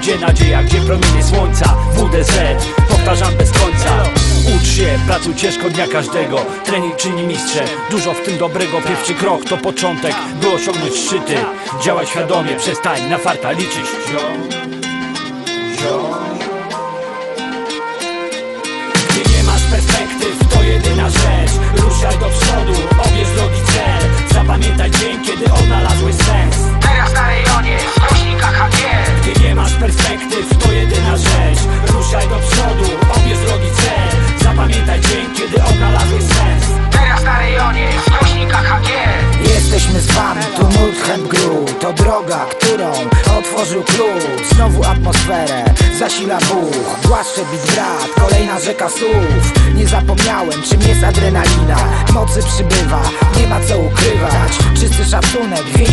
gdzie nadzieja, gdzie promienie słońca? WDZ, powtarzam bez końca. Ucz się, pracuj ciężko dnia każdego. Trening czyni mistrze, dużo w tym dobrego. Pierwszy krok to początek, by osiągnąć szczyty. Działaj świadomie, przestań na farta liczyć. Ziom Gdy nie masz perspektyw, to jedyna rzecz. Ruszaj do przodu, Droga, którą otworzył klucz Znowu atmosferę zasila Bóg Głaszcze bit brat, kolejna rzeka słów. Nie zapomniałem czym jest adrenalina. Mocy przybywa, nie ma co ukrywać. Czysty szacunek,